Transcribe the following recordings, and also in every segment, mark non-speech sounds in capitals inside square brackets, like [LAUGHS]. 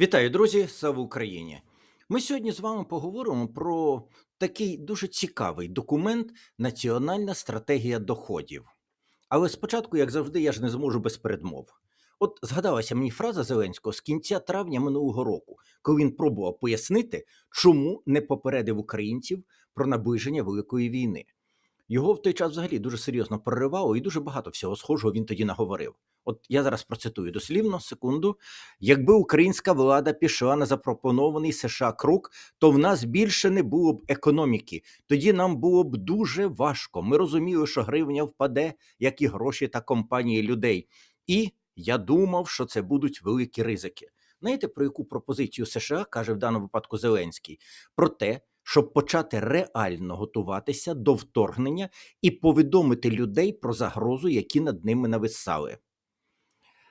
Вітаю, друзі! Слава Україні! Ми сьогодні з вами поговоримо про такий дуже цікавий документ Національна стратегія доходів. Але спочатку, як завжди, я ж не зможу без передмов. От згадалася мені фраза Зеленського з кінця травня минулого року, коли він пробував пояснити, чому не попередив українців про наближення великої війни. Його в той час взагалі дуже серйозно проривало, і дуже багато всього схожого він тоді наговорив. От я зараз процитую дослівно, секунду. Якби українська влада пішла на запропонований США крок, то в нас більше не було б економіки. Тоді нам було б дуже важко. Ми розуміли, що гривня впаде, як і гроші та компанії людей. І я думав, що це будуть великі ризики. Знаєте, про яку пропозицію США каже в даному випадку Зеленський? Про те, щоб почати реально готуватися до вторгнення і повідомити людей про загрозу, які над ними нависали.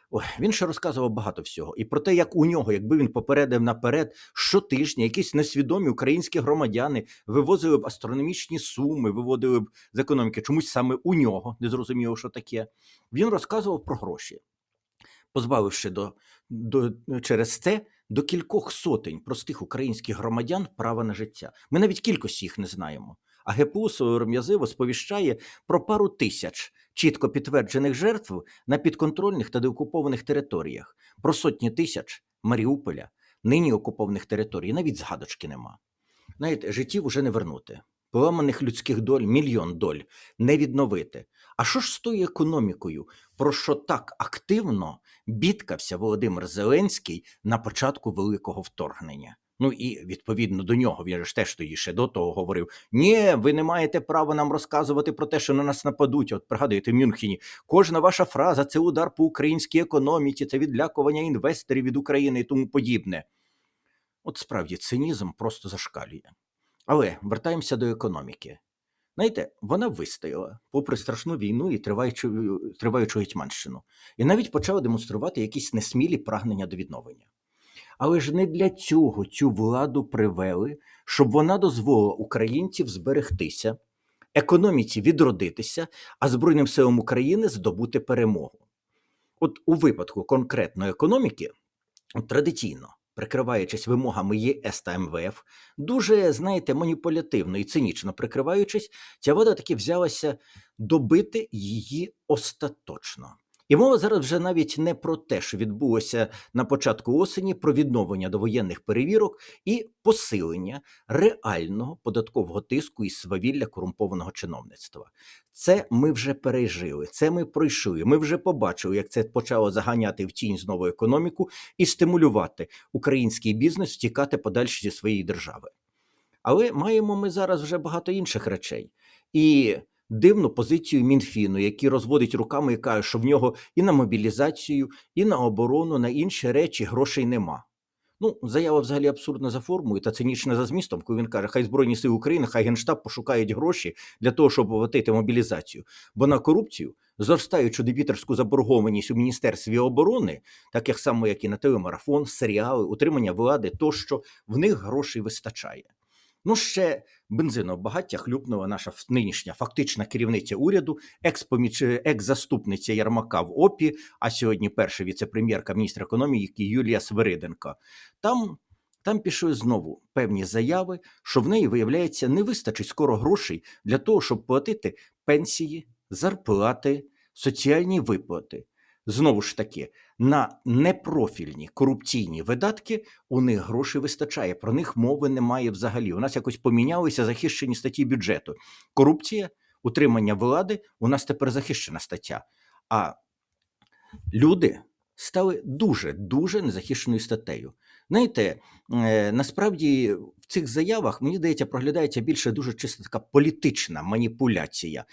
Ой, він ще розказував багато всього. І про те, як у нього, якби він попередив наперед, щотижня якісь несвідомі українські громадяни вивозили б астрономічні суми, виводили б з економіки, чомусь саме у нього, не зрозуміло, що таке. Він розказував про гроші, позбавивши до, до, через це до кількох сотень простих українських громадян права на життя. Ми навіть кількості їх не знаємо. А ГПУ сором'язиво сповіщає про пару тисяч чітко підтверджених жертв на підконтрольних та деокупованих територіях, про сотні тисяч Маріуполя, нині окупованих територій, навіть згадочки нема. Знаєте, життів уже не вернути. Поламаних людських доль, мільйон доль не відновити. А що ж з тою економікою, про що так активно бідкався Володимир Зеленський на початку великого вторгнення? Ну і відповідно до нього він ж теж тоді ще до того говорив: Ні, ви не маєте права нам розказувати про те, що на нас нападуть. От пригадуєте в Мюнхені, кожна ваша фраза це удар по українській економіці, це відлякування інвесторів від України і тому подібне. От справді цинізм просто зашкалює. Але вертаємося до економіки. Знаєте, вона вистояла попри страшну війну і триваючу, триваючу гетьманщину, і навіть почала демонструвати якісь несмілі прагнення до відновлення. Але ж не для цього цю владу привели, щоб вона дозволила українців зберегтися, економіці відродитися, а Збройним силам України здобути перемогу. От у випадку конкретної економіки, традиційно, прикриваючись вимогами ЄС та МВФ, дуже, знаєте, маніпулятивно і цинічно прикриваючись, ця влада таки взялася добити її остаточно. І мова зараз вже навіть не про те, що відбулося на початку осені, про відновлення довоєнних перевірок і посилення реального податкового тиску і свавілля корумпованого чиновництва. Це ми вже пережили, це ми пройшли. Ми вже побачили, як це почало заганяти в тінь знову економіку і стимулювати український бізнес втікати подальше зі своєї держави. Але маємо ми зараз вже багато інших речей. І дивну позицію Мінфіну, який розводить руками і каже, що в нього і на мобілізацію, і на оборону, на інші речі грошей нема. Ну, заява взагалі абсурдна за формою та цинічна за змістом, коли він каже, хай Збройні Сили України, хай Генштаб пошукають гроші для того, щоб оплатити мобілізацію. Бо на корупцію, зростаючу дебіторську заборгованість у Міністерстві оборони, так як само, як і на телемарафон, серіали, утримання влади, тощо в них грошей вистачає. Ну, ще бензином багаття хлюпнула наша нинішня фактична керівниця уряду, екс-поміч... екс-заступниця Ярмака в ОПІ, а сьогодні перша віце-прем'єрка міністра економіки Юлія Свириденко. Там, там пішли знову певні заяви, що в неї, виявляється, не вистачить скоро грошей для того, щоб платити пенсії, зарплати, соціальні виплати. Знову ж таки, на непрофільні корупційні видатки у них грошей вистачає. Про них мови немає взагалі. У нас якось помінялися захищені статті бюджету. Корупція, утримання влади у нас тепер захищена стаття. А люди стали дуже дуже незахищеною статтею. Знаєте, е, насправді в цих заявах мені здається, проглядається більше дуже чисто така політична маніпуляція.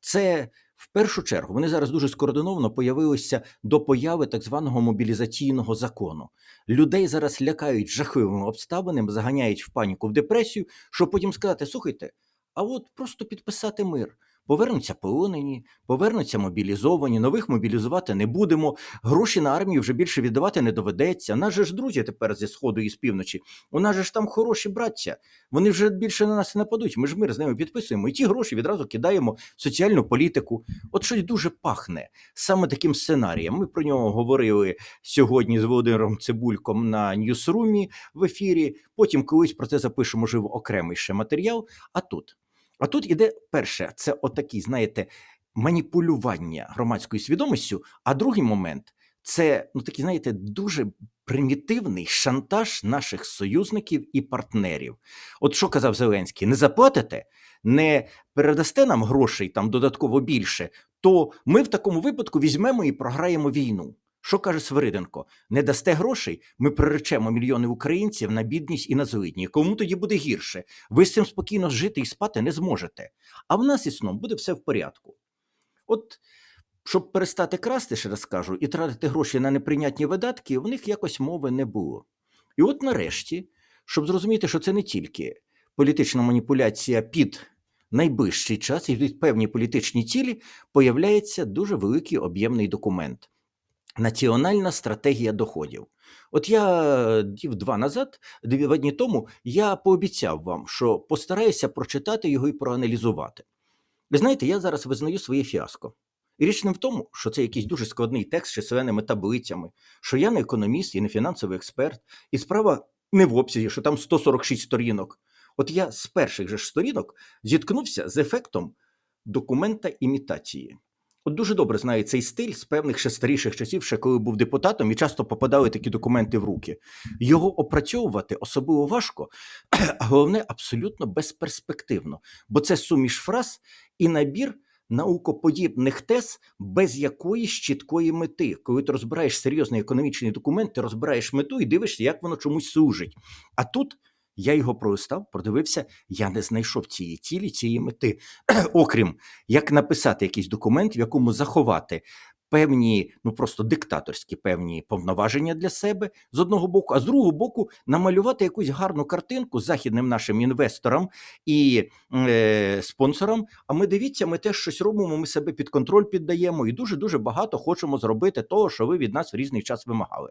Це в першу чергу вони зараз дуже скоординовано появилися до появи так званого мобілізаційного закону. Людей зараз лякають жахливими обставинами, заганяють в паніку в депресію, щоб потім сказати: слухайте, а от просто підписати мир. Повернуться полонені, повернуться мобілізовані, нових мобілізувати не будемо. Гроші на армію вже більше віддавати не доведеться. Нас же ж друзі тепер зі сходу і з півночі. У нас же ж там хороші браття. Вони вже більше на нас не нападуть. Ми ж мир з ними підписуємо. І ті гроші відразу кидаємо в соціальну політику. От щось дуже пахне саме таким сценарієм. Ми про нього говорили сьогодні з Володимиром Цибульком на Ньюсрумі в ефірі. Потім колись про це запишемо можливо окремий ще матеріал. А тут, а тут іде перше, це отакий, знаєте, маніпулювання громадською свідомістю. А другий момент це ну такий, знаєте, дуже примітивний шантаж наших союзників і партнерів. От що казав Зеленський: не заплатите, не передасте нам грошей там додатково більше, то ми в такому випадку візьмемо і програємо війну. Що каже Свириденко? Не дасте грошей, ми приречемо мільйони українців на бідність і на злидні. Кому тоді буде гірше? Ви з цим спокійно жити і спати не зможете. А в нас із буде все в порядку. От щоб перестати красти, ще раз кажу, і тратити гроші на неприйнятні видатки, в них якось мови не було. І от нарешті, щоб зрозуміти, що це не тільки політична маніпуляція під найближчий час і під певні політичні цілі, появляється дуже великий об'ємний документ. Національна стратегія доходів. От я дів два назад, два дні тому, я пообіцяв вам, що постараюся прочитати його і проаналізувати. Ви знаєте, я зараз визнаю своє фіаско. І річ не в тому, що це якийсь дуже складний текст з численними таблицями, що я не економіст і не фінансовий експерт, і справа не в обсязі, що там 146 сторінок. От я з перших же сторінок зіткнувся з ефектом документа імітації. От дуже добре знаю цей стиль з певних ще старіших часів, ще коли був депутатом, і часто попадали такі документи в руки. Його опрацьовувати особливо важко, а [CLEARS THROAT] головне, абсолютно безперспективно, бо це суміш фраз і набір наукоподібних тез без якоїсь чіткої мети. Коли ти розбираєш серйозний економічний документ, ти розбираєш мету і дивишся, як воно чомусь служить. А тут. Я його пролистав, продивився, я не знайшов цієї цілі, цієї мети, [CLEARS THROAT] окрім як написати якийсь документ, в якому заховати певні, ну просто диктаторські певні повноваження для себе з одного боку, а з другого боку, намалювати якусь гарну картинку західним нашим інвесторам і е, спонсорам. А ми дивіться, ми теж щось робимо, ми себе під контроль піддаємо і дуже дуже багато хочемо зробити того, що ви від нас в різний час вимагали.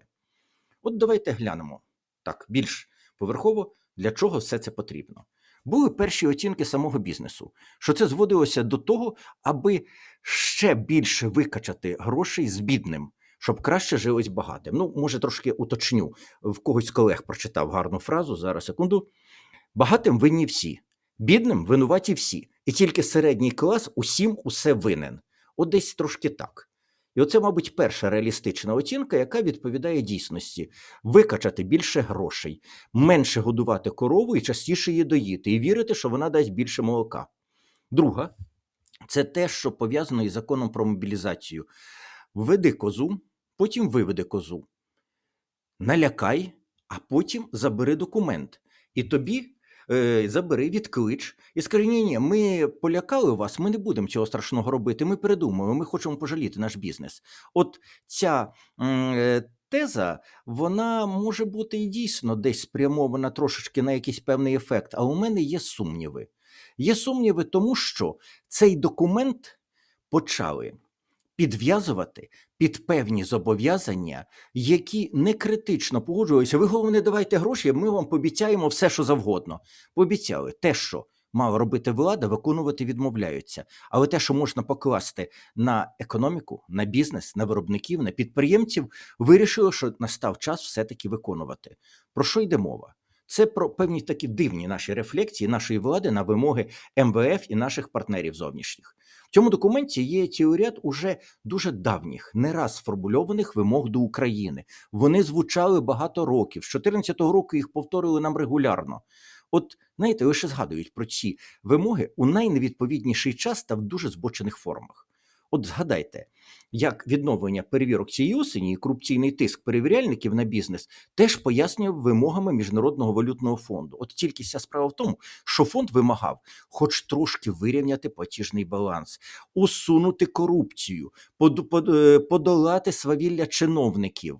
От давайте глянемо так більш поверхово для чого все це потрібно. Були перші оцінки самого бізнесу, що це зводилося до того, аби ще більше викачати грошей з бідним, щоб краще жилось багатим. Ну, може, трошки уточню, в когось з колег прочитав гарну фразу, зараз секунду. Багатим винні всі, бідним винуваті всі, і тільки середній клас усім усе винен. От десь трошки так. І оце, мабуть, перша реалістична оцінка, яка відповідає дійсності: викачати більше грошей, менше годувати корову і частіше її доїти, і вірити, що вона дасть більше молока. Друга це те, що пов'язано із законом про мобілізацію. Введи козу, потім виведи козу, налякай, а потім забери документ. І тобі е, забери, відклич і скажи: ні, ні, ми полякали вас, ми не будемо цього страшного робити. Ми передумаємо, ми хочемо пожаліти наш бізнес. От ця е, теза, вона може бути і дійсно десь спрямована трошечки на якийсь певний ефект, а у мене є сумніви. Є сумніви, тому що цей документ почали підв'язувати під певні зобов'язання, які не критично погоджуються. Ви головне давайте гроші, ми вам пообіцяємо все, що завгодно. Пообіцяли те, що мала робити влада, виконувати відмовляються. Але те, що можна покласти на економіку, на бізнес, на виробників, на підприємців, вирішили, що настав час все-таки виконувати. Про що йде мова? Це про певні такі дивні наші рефлексії нашої влади на вимоги МВФ і наших партнерів зовнішніх. Цьому документі є цілий ряд уже дуже давніх, не раз сформульованих вимог до України. Вони звучали багато років. З 2014 року їх повторили нам регулярно. От знаєте, лише згадують про ці вимоги у найневідповідніший час та в дуже збочених формах. От згадайте, як відновлення перевірок цієї осені і корупційний тиск перевіряльників на бізнес теж пояснював вимогами Міжнародного валютного фонду. От тільки вся справа в тому, що фонд вимагав, хоч трошки вирівняти платіжний баланс, усунути корупцію, е, подолати свавілля чиновників.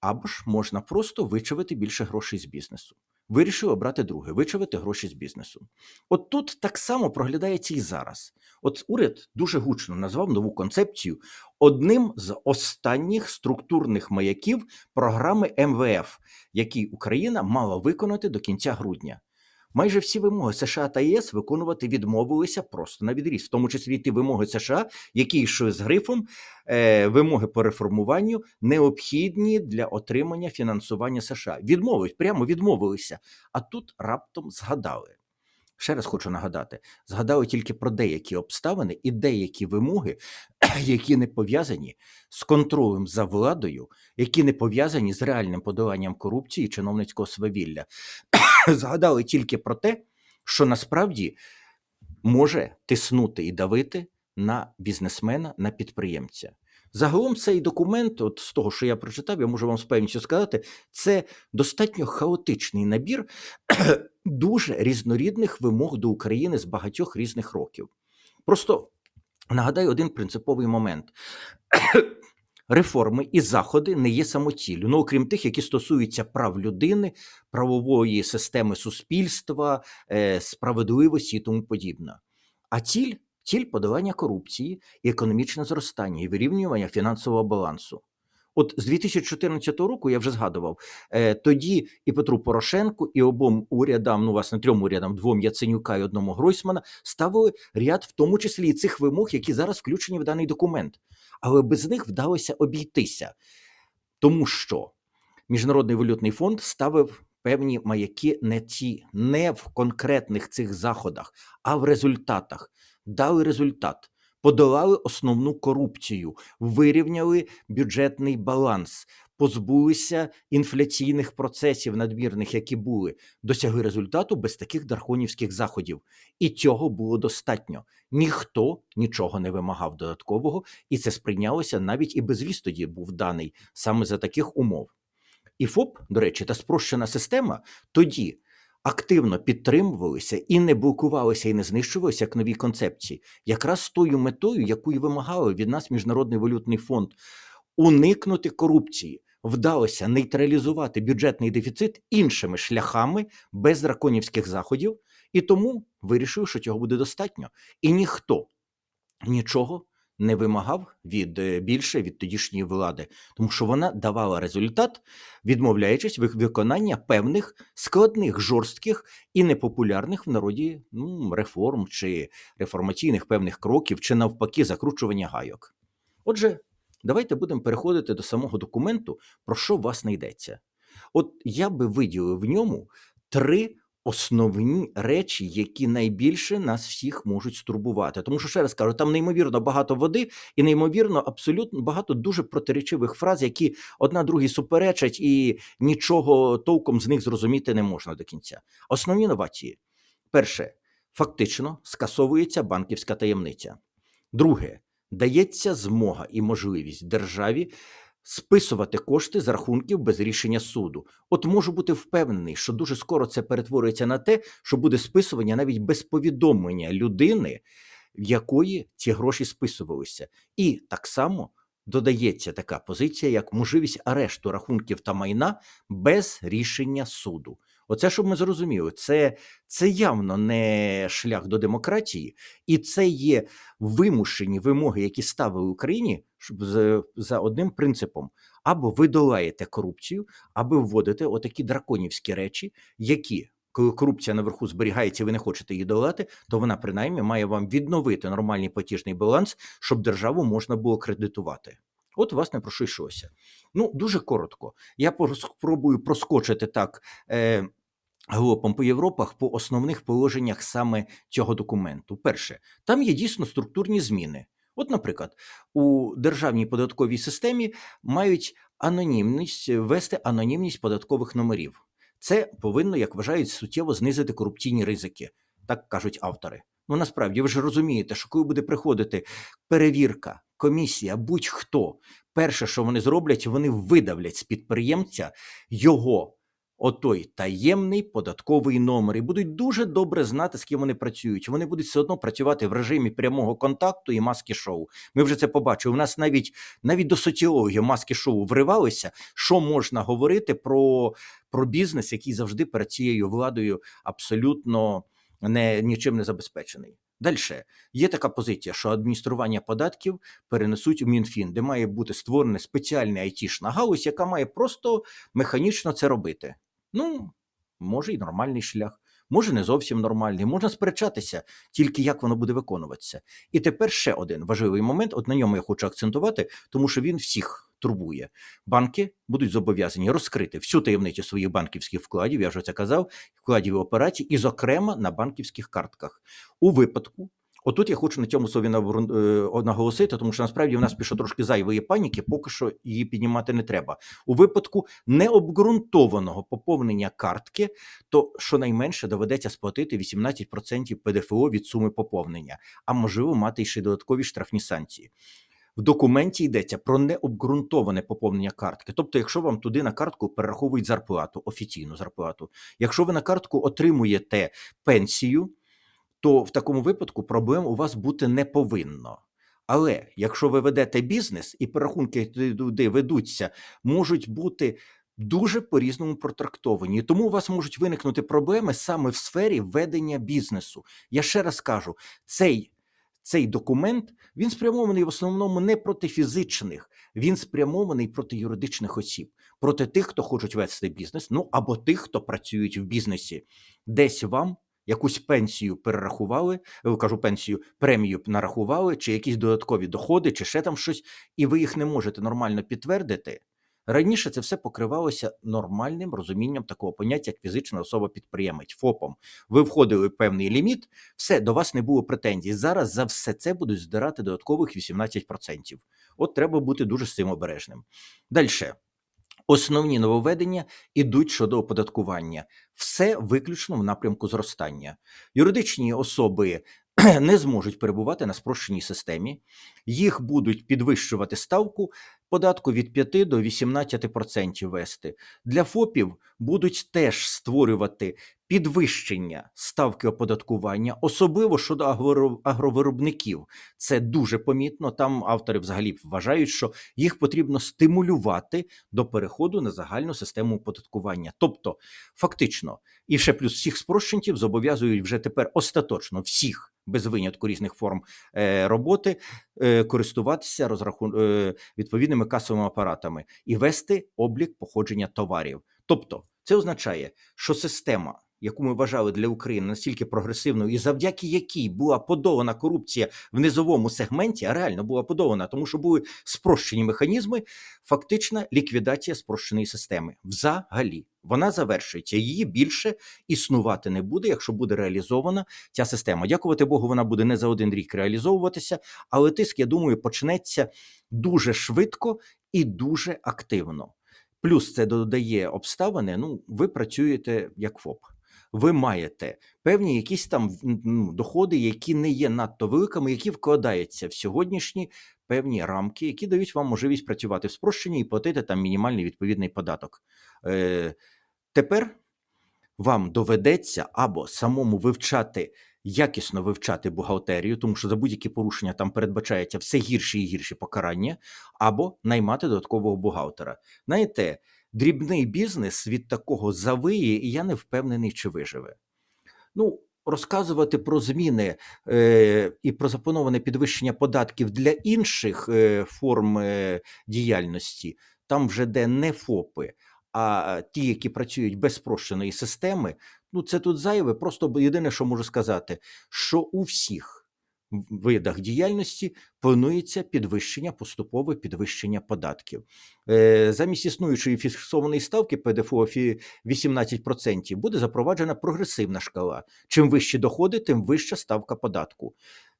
Або ж можна просто вичавити більше грошей з бізнесу. Вирішив обрати друге, вичавити гроші з бізнесу. От тут так само проглядається і зараз. От уряд дуже гучно назвав нову концепцію одним з останніх структурних маяків програми МВФ, який Україна мала виконати до кінця грудня. Майже всі вимоги США та ЄС виконувати відмовилися просто на відріз, в тому числі ті вимоги США, які йшли з грифом е, вимоги по реформуванню, необхідні для отримання фінансування США. Відмовились, прямо відмовилися. А тут раптом згадали. Ще раз хочу нагадати: згадали тільки про деякі обставини і деякі вимоги, [CLEARS THROAT] які не пов'язані з контролем за владою, які не пов'язані з реальним подоланням корупції і чиновницького свавілля. [LAUGHS] Згадали тільки про те, що насправді може тиснути і давити на бізнесмена, на підприємця. Загалом цей документ, от з того, що я прочитав, я можу вам з певністю сказати, це достатньо хаотичний набір [CLEARS THROAT] дуже різнорідних вимог до України з багатьох різних років. Просто нагадаю один принциповий момент. [CLEARS THROAT] Реформи і заходи не є самоціллю, ну окрім тих, які стосуються прав людини, правової системи суспільства, е, справедливості і тому подібне. А ціль ціль подолання корупції і економічне зростання і вирівнювання фінансового балансу. От з 2014 року я вже згадував е, тоді і Петру Порошенку, і обом урядам, ну власне трьом урядам, двом Яценюка і одному Гройсмана, ставили ряд, в тому числі і цих вимог, які зараз включені в даний документ. Але без них вдалося обійтися, тому що Міжнародний валютний фонд ставив певні маяки не ті, не в конкретних цих заходах, а в результатах. Дали результат подолали основну корупцію, вирівняли бюджетний баланс, позбулися інфляційних процесів надмірних, які були, досягли результату без таких дархонівських заходів. І цього було достатньо. Ніхто нічого не вимагав додаткового, і це сприйнялося навіть і безвіз тоді був даний саме за таких умов. І ФОП, до речі, та спрощена система тоді активно підтримувалися і не блокувалися і не знищувалися як нові концепції, якраз з тою метою, яку і вимагали від нас Міжнародний валютний фонд, уникнути корупції. Вдалося нейтралізувати бюджетний дефіцит іншими шляхами без драконівських заходів, і тому вирішив, що цього буде достатньо. І ніхто нічого не вимагав від е, більше від тодішньої влади, тому що вона давала результат, відмовляючись від виконання певних складних, жорстких і непопулярних в народі ну, реформ чи реформаційних певних кроків, чи навпаки, закручування гайок. Отже, давайте будемо переходити до самого документу, про що власне йдеться. От я би виділив в ньому три основні речі, які найбільше нас всіх можуть стурбувати. Тому що ще раз кажу, там неймовірно багато води і неймовірно абсолютно багато дуже протиречивих фраз, які одна другій суперечать, і нічого толком з них зрозуміти не можна до кінця. Основні новації: перше, фактично скасовується банківська таємниця. Друге, дається змога і можливість державі списувати кошти з рахунків без рішення суду. От можу бути впевнений, що дуже скоро це перетворюється на те, що буде списування навіть без повідомлення людини, в якої ці гроші списувалися, і так само. Додається така позиція, як можливість арешту рахунків та майна без рішення суду. Оце, щоб ми зрозуміли, це це явно не шлях до демократії, і це є вимушені вимоги, які ставили Україні щоб за, за одним принципом: або ви долаєте корупцію, або вводите отакі драконівські речі, які. Коли корупція наверху зберігається, ви не хочете її долати, то вона принаймні має вам відновити нормальний платіжний баланс, щоб державу можна було кредитувати. От, власне, про що йшлося. Ну, дуже коротко. Я спробую проскочити так е, галопом по Європах по основних положеннях саме цього документу. Перше, там є дійсно структурні зміни. От, наприклад, у державній податковій системі мають анонімність ввести анонімність податкових номерів. Це повинно, як вважають, суттєво знизити корупційні ризики, так кажуть автори. Ну насправді ви ж розумієте, що коли буде приходити перевірка, комісія, будь-хто, перше, що вони зроблять, вони видавлять з підприємця його отой таємний податковий номер і будуть дуже добре знати, з ким вони працюють. Вони будуть все одно працювати в режимі прямого контакту і маски шоу. Ми вже це побачили. У нас навіть навіть до соціології маски шоу вривалися, що можна говорити про, про бізнес, який завжди перед цією владою абсолютно не нічим не забезпечений. Далі є така позиція, що адміністрування податків перенесуть у МінФін, де має бути створена спеціальна айтішна галузь, яка має просто механічно це робити. Ну, може, і нормальний шлях, може, не зовсім нормальний, можна сперечатися, тільки як воно буде виконуватися. І тепер ще один важливий момент. От на ньому я хочу акцентувати, тому що він всіх турбує. Банки будуть зобов'язані розкрити всю таємницю своїх банківських вкладів, я вже це казав, вкладів і операцій, і, зокрема, на банківських картках. У випадку, отут я хочу на цьому слові е, наголосити, тому що насправді в нас пішло трошки зайвої паніки, поки що її піднімати не треба. У випадку необґрунтованого поповнення картки, то щонайменше доведеться сплатити 18% ПДФО від суми поповнення, а можливо мати ще додаткові штрафні санкції. В документі йдеться про необґрунтоване поповнення картки. Тобто, якщо вам туди на картку перераховують зарплату, офіційну зарплату, якщо ви на картку отримуєте пенсію, то в такому випадку проблем у вас бути не повинно. Але якщо ви ведете бізнес і перерахунки туди ведуться, можуть бути дуже по-різному протрактовані. І Тому у вас можуть виникнути проблеми саме в сфері ведення бізнесу. Я ще раз кажу, цей, цей документ він спрямований в основному не проти фізичних, він спрямований проти юридичних осіб, проти тих, хто хочуть вести бізнес, ну або тих, хто працюють в бізнесі. Десь вам якусь пенсію перерахували, е, кажу пенсію, премію нарахували, чи якісь додаткові доходи, чи ще там щось, і ви їх не можете нормально підтвердити. Раніше це все покривалося нормальним розумінням такого поняття, як фізична особа-підприємець, ФОПом. Ви входили в певний ліміт, все, до вас не було претензій. Зараз за все це будуть здирати додаткових 18%. От треба бути дуже з цим обережним. Далі. Основні нововведення ідуть щодо оподаткування. Все виключно в напрямку зростання. Юридичні особи [CLEARS THROAT] не зможуть перебувати на спрощеній системі, їх будуть підвищувати ставку податку від 5 до 18% вести. Для ФОПів будуть теж створювати підвищення ставки оподаткування, особливо щодо агровиробників. Це дуже помітно. Там автори взагалі вважають, що їх потрібно стимулювати до переходу на загальну систему оподаткування. Тобто, фактично, і ще плюс всіх спрощенців зобов'язують вже тепер остаточно всіх без винятку різних форм е, роботи е, користуватися розрахун... е, відповідними касовими апаратами і вести облік походження товарів. Тобто, це означає, що система. Яку ми вважали для України настільки прогресивною, і завдяки якій була подолана корупція в низовому сегменті, а реально була подолана, тому що були спрощені механізми, фактична ліквідація спрощеної системи. Взагалі, вона завершується. Її більше існувати не буде, якщо буде реалізована ця система. Дякувати Богу, вона буде не за один рік реалізовуватися, але тиск, я думаю, почнеться дуже швидко і дуже активно. Плюс це додає обставини. Ну, ви працюєте як ФОП. Ви маєте певні якісь там ну, доходи, які не є надто великими, які вкладаються в сьогоднішні певні рамки, які дають вам можливість працювати в спрощенні і платити там мінімальний відповідний податок. Е, тепер вам доведеться або самому вивчати, якісно вивчати бухгалтерію, тому що за будь-які порушення там передбачається все гірші і гірші покарання, або наймати додаткового бухгалтера. Знаєте, дрібний бізнес від такого завиє, і я не впевнений, чи виживе. Ну, розказувати про зміни е, і про заплановане підвищення податків для інших е, форм е, діяльності, там вже де не ФОПи, а ті, які працюють без спрощеної системи, ну це тут зайве. Просто єдине, що можу сказати, що у всіх видах діяльності планується підвищення, поступове підвищення податків. Е, Замість існуючої фіксованої ставки ПДФО 18% буде запроваджена прогресивна шкала. Чим вищі доходи, тим вища ставка податку.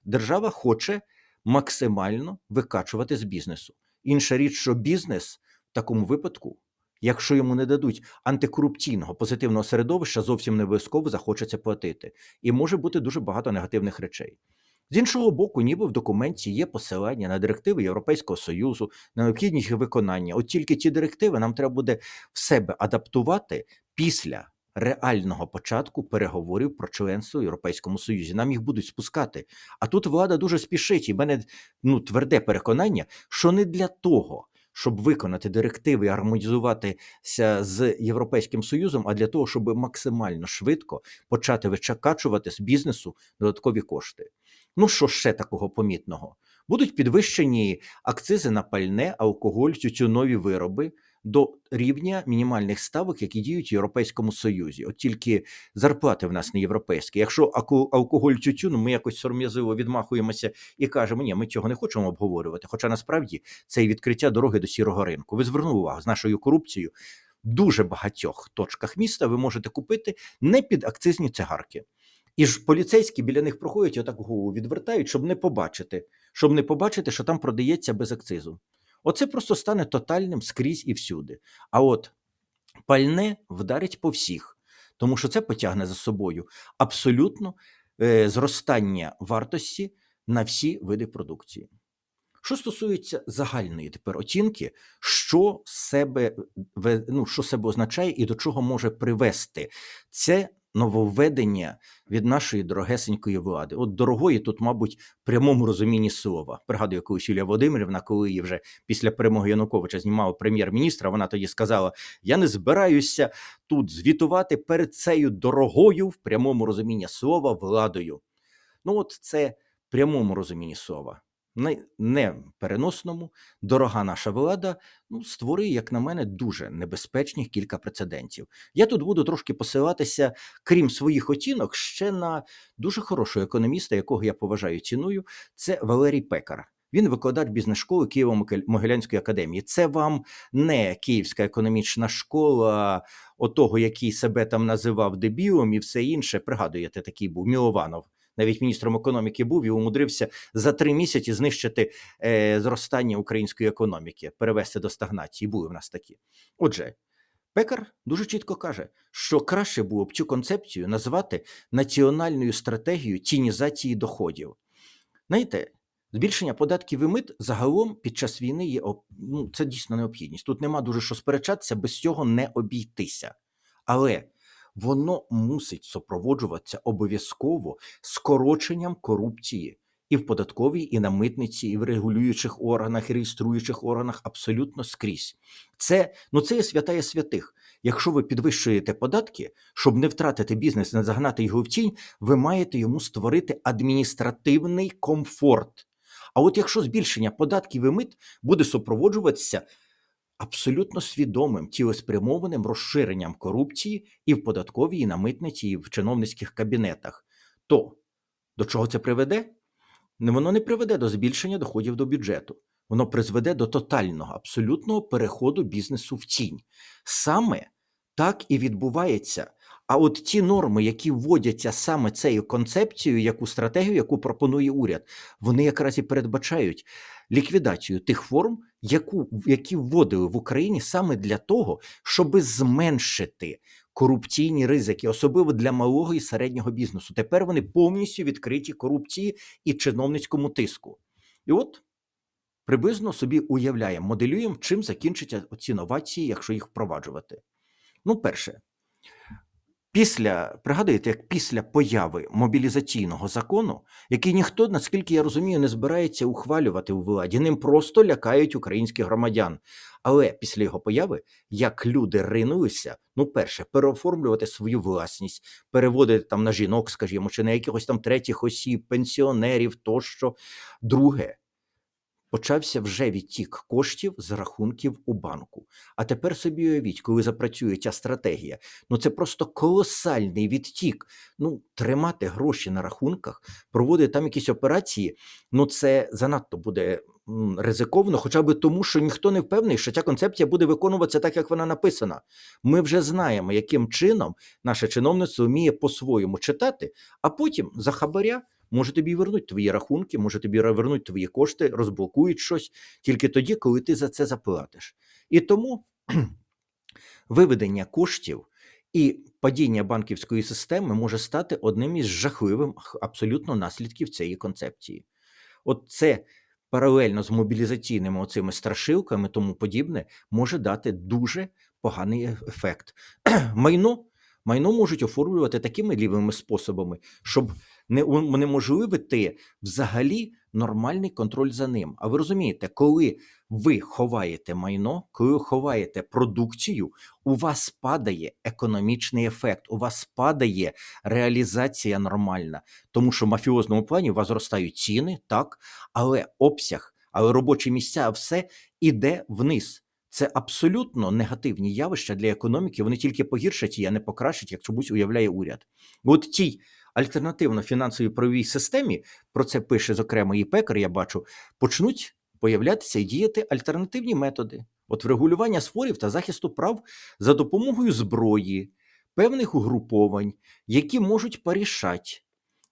Держава хоче максимально викачувати з бізнесу. Інша річ, що бізнес в такому випадку, якщо йому не дадуть антикорупційного позитивного середовища, зовсім не обов'язково захочеться платити. І може бути дуже багато негативних речей. З іншого боку, ніби в документі є посилання на директиви Європейського Союзу, на необхідність їх виконання. От тільки ті директиви нам треба буде в себе адаптувати після реального початку переговорів про членство в Європейському Союзі. Нам їх будуть спускати. А тут влада дуже спішить, і в мене ну, тверде переконання, що не для того, щоб виконати директиви і гармонізуватися з Європейським Союзом, а для того, щоб максимально швидко почати викачувати з бізнесу додаткові кошти. Ну що ще такого помітного? Будуть підвищені акцизи на пальне, алкоголь, тютюнові вироби до рівня мінімальних ставок, які діють в Європейському Союзі. От тільки зарплати в нас не європейські. Якщо алкоголь тютюн, ми якось сором'язливо відмахуємося і кажемо, ні, ми цього не хочемо обговорювати. Хоча насправді це і відкриття дороги до сірого ринку. Ви звернули увагу з нашою корупцією. Дуже багатьох точках міста ви можете купити не під акцизні цигарки. І ж поліцейські біля них проходять отак голову відвертають, щоб не побачити, щоб не побачити, що там продається без акцизу. Оце просто стане тотальним скрізь і всюди. А от пальне вдарить по всіх, тому що це потягне за собою абсолютно е, зростання вартості на всі види продукції. Що стосується загальної тепер оцінки, що себе ну, що себе означає і до чого може привести це нововведення від нашої дорогесенької влади. От дорогої тут, мабуть, в прямому розумінні слова. Пригадую, колись Юлія Володимирівна, коли її вже після перемоги Януковича знімала прем'єр-міністра, вона тоді сказала: Я не збираюся тут звітувати перед цією дорогою в прямому розумінні слова владою. Ну, от це в прямому розумінні слова. Не, не переносному, дорога наша влада ну, створює, як на мене, дуже небезпечних кілька прецедентів. Я тут буду трошки посилатися, крім своїх оцінок, ще на дуже хорошого економіста, якого я поважаю ціную, це Валерій Пекар. Він викладач бізнес-школи Києво-Могилянської академії. Це вам не Київська економічна школа, отого, який себе там називав дебілом і все інше. Пригадуєте, такий був Мілованов. Навіть міністром економіки був і умудрився за три місяці знищити е, зростання української економіки, перевести до стагнації. Були в нас такі. Отже, Пекар дуже чітко каже, що краще було б цю концепцію назвати національною стратегією тінізації доходів. Знаєте, збільшення податків і мит загалом під час війни є ну, це дійсно необхідність. Тут нема дуже що сперечатися, без цього не обійтися. Але воно мусить супроводжуватися обов'язково скороченням корупції і в податковій, і на митниці, і в регулюючих органах, і реєструючих органах абсолютно скрізь. Це ну це є святая святих. Якщо ви підвищуєте податки, щоб не втратити бізнес, не загнати його в тінь, ви маєте йому створити адміністративний комфорт. А от якщо збільшення податків і мит буде супроводжуватися абсолютно свідомим цілеспрямованим розширенням корупції і в податковій, і на митниці, і в чиновницьких кабінетах, то до чого це приведе? Воно не приведе до збільшення доходів до бюджету. Воно призведе до тотального, абсолютного переходу бізнесу в тінь. Саме так і відбувається. А от ті норми, які вводяться саме цією концепцією, яку стратегію, яку пропонує уряд, вони якраз і передбачають ліквідацію тих форм, яку, які вводили в Україні саме для того, щоб зменшити корупційні ризики, особливо для малого і середнього бізнесу. Тепер вони повністю відкриті корупції і чиновницькому тиску. І от приблизно собі уявляємо, моделюємо, чим закінчаться ці новації, якщо їх впроваджувати. Ну, перше, після пригадуєте, як після появи мобілізаційного закону, який ніхто, наскільки я розумію, не збирається ухвалювати у владі, ним просто лякають українських громадян. Але після його появи, як люди ринулися, ну, перше, переоформлювати свою власність, переводити там на жінок, скажімо, чи на якихось там третіх осіб, пенсіонерів тощо. Друге, почався вже відтік коштів з рахунків у банку. А тепер собі уявіть, коли запрацює ця стратегія, ну це просто колосальний відтік. Ну, тримати гроші на рахунках, проводити там якісь операції, ну це занадто буде ризиковано, хоча б тому, що ніхто не впевнений, що ця концепція буде виконуватися так, як вона написана. Ми вже знаємо, яким чином наше чиновництво вміє по-своєму читати, а потім за хабаря може тобі вернуть твої рахунки, може тобі вернуть твої кошти, розблокують щось тільки тоді, коли ти за це заплатиш. І тому [CLEARS THROAT] виведення коштів і падіння банківської системи може стати одним із жахливих абсолютно наслідків цієї концепції. От це паралельно з мобілізаційними оцими страшилками, тому подібне, може дати дуже поганий ефект. [CLEARS THROAT] Майно, майно можуть оформлювати такими лівими способами, щоб не унеможливити взагалі нормальний контроль за ним. А ви розумієте, коли ви ховаєте майно, коли ви ховаєте продукцію, у вас падає економічний ефект, у вас падає реалізація нормальна, тому що в мафіозному плані у вас зростають ціни, так, але обсяг, але робочі місця, все іде вниз. Це абсолютно негативні явища для економіки. Вони тільки погіршать її, а не покращать, як чомусь уявляє уряд. От тій альтернативно-фінансовій правовій системі, про це пише зокрема і пекар, я бачу, почнуть появлятися і діяти альтернативні методи, от врегулювання спорів та захисту прав за допомогою зброї, певних угруповань, які можуть порішати.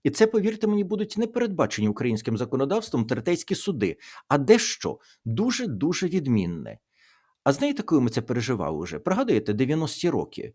І це, повірте мені, будуть не передбачені українським законодавством третейські суди, а дещо дуже дуже відмінне. А знаєте, коли ми це переживали вже? Пригадуєте, 90-ті роки.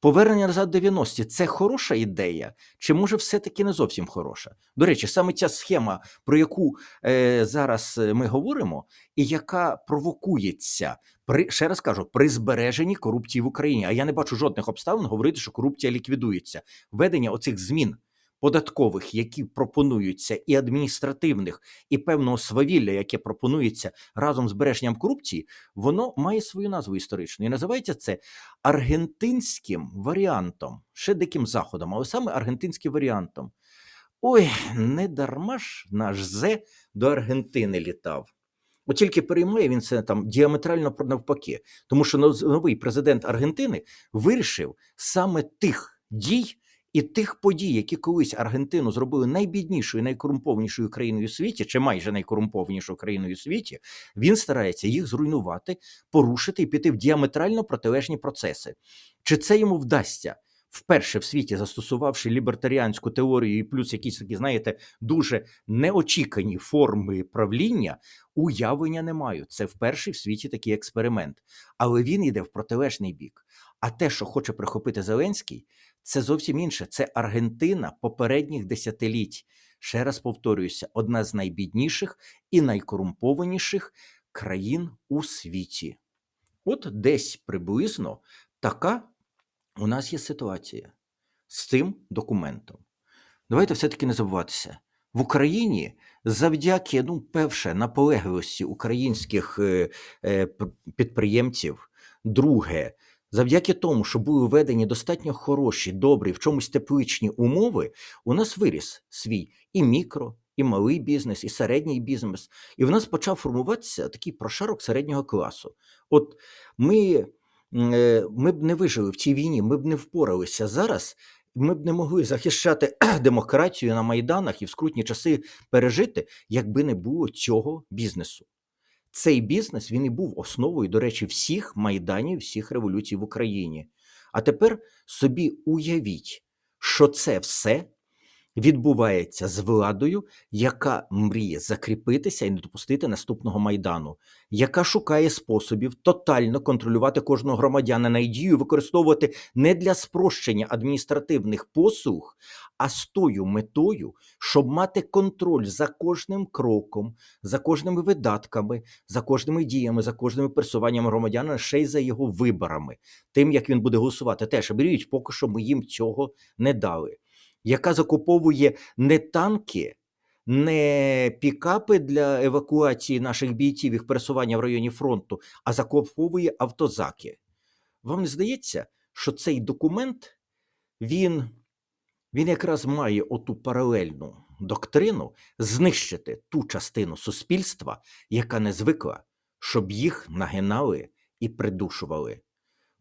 Повернення назад 90-ті – це хороша ідея, чи може все-таки не зовсім хороша? До речі, саме ця схема, про яку е, зараз ми говоримо, і яка провокується при ще раз кажу, при збереженні корупції в Україні. А я не бачу жодних обставин говорити, що корупція ліквідується. Введення оцих змін податкових, які пропонуються, і адміністративних, і певного свавілля, яке пропонується разом з збереженням корупції, воно має свою назву історичну. І називається це аргентинським варіантом, ще диким заходом, але саме аргентинським варіантом. Ой, не дарма ж наш Зе до Аргентини літав. От тільки переймає він це там діаметрально навпаки, тому що новий президент Аргентини вирішив саме тих дій і тих подій, які колись Аргентину зробили найбіднішою, найкорумпованішою країною у світі, чи майже найкорумпованішою країною у світі, він старається їх зруйнувати, порушити і піти в діаметрально протилежні процеси. Чи це йому вдасться? Вперше в світі застосувавши лібертаріанську теорію і плюс якісь такі, знаєте, дуже неочікані форми правління, уявлення не маю. Це вперше в світі такий експеримент. Але він йде в протилежний бік. А те, що хоче прихопити Зеленський, це зовсім інше. Це Аргентина попередніх десятиліть. Ще раз повторююся, одна з найбідніших і найкорумпованіших країн у світі. От десь приблизно така у нас є ситуація з цим документом. Давайте все-таки не забуватися. В Україні завдяки ну, перше, наполегливості українських е, е, підприємців, друге, завдяки тому, що були введені достатньо хороші, добрі, в чомусь тепличні умови, у нас виріс свій і мікро, і малий бізнес, і середній бізнес. І в нас почав формуватися такий прошарок середнього класу. От ми. Е, ми б не вижили в цій війні, ми б не впоралися зараз. Ми б не могли захищати [CLEARS THROAT] демократію на майданах і в скрутні часи пережити, якби не було цього бізнесу. Цей бізнес він і був основою, до речі, всіх майданів, всіх революцій в Україні. А тепер собі уявіть, що це все відбувається з владою, яка мріє закріпитися і не допустити наступного майдану, яка шукає способів тотально контролювати кожного громадянина і дію використовувати не для спрощення адміністративних послуг, а з тою метою, щоб мати контроль за кожним кроком, за кожними видатками, за кожними діями, за кожними пересуваннями громадянина, ще й за його виборами, тим як він буде голосувати. Теж беріть, поки що ми їм цього не дали яка закуповує не танки, не пікапи для евакуації наших бійців їх пересування в районі фронту, а закуповує автозаки. Вам не здається, що цей документ він, він якраз має оту паралельну доктрину знищити ту частину суспільства, яка не звикла, щоб їх нагинали і придушували.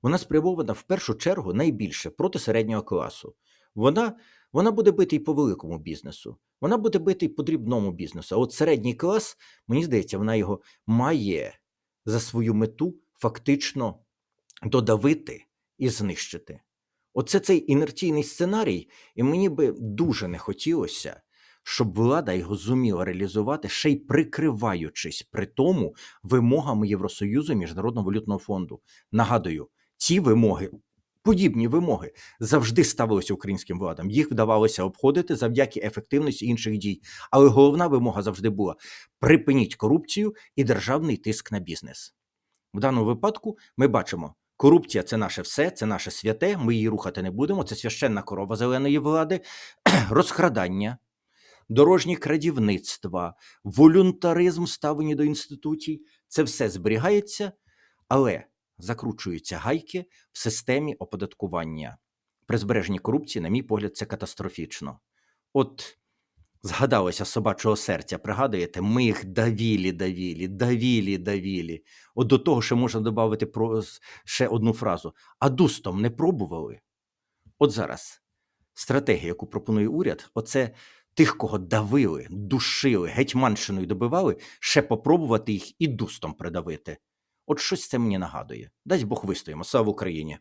Вона спрямована в першу чергу найбільше проти середнього класу. Вона вона буде бити і по великому бізнесу, вона буде бити і по дрібному бізнесу. А от середній клас, мені здається, вона його має за свою мету фактично додавити і знищити. Оце цей інерційний сценарій, і мені би дуже не хотілося, щоб влада його зуміла реалізувати, ще й прикриваючись при тому вимогами Євросоюзу і Міжнародного валютного фонду. Нагадую, ці вимоги Подібні вимоги завжди ставилися українським владам. Їх вдавалося обходити завдяки ефективності інших дій. Але головна вимога завжди була: припиніть корупцію і державний тиск на бізнес. В даному випадку ми бачимо, Корупція це наше все, це наше святе. Ми її рухати не будемо. Це священна корова зеленої влади, [CLEARS THROAT] розкрадання, дорожні крадівництва, волюнтаризм ставлені до інституцій. Це все зберігається, але закручуються гайки в системі оподаткування. При збереженні корупції, на мій погляд, це катастрофічно. От згадалося собачого серця, пригадуєте, ми їх давілі, давілі, давілі, давілі. От до того ще можна додати про ще одну фразу. А дустом не пробували? От зараз стратегія, яку пропонує уряд, оце тих, кого давили, душили, гетьманщиною добивали, ще попробувати їх і дустом придавити. От щось це мені нагадує. Дасть Бог вистоїмо. Слава Україні!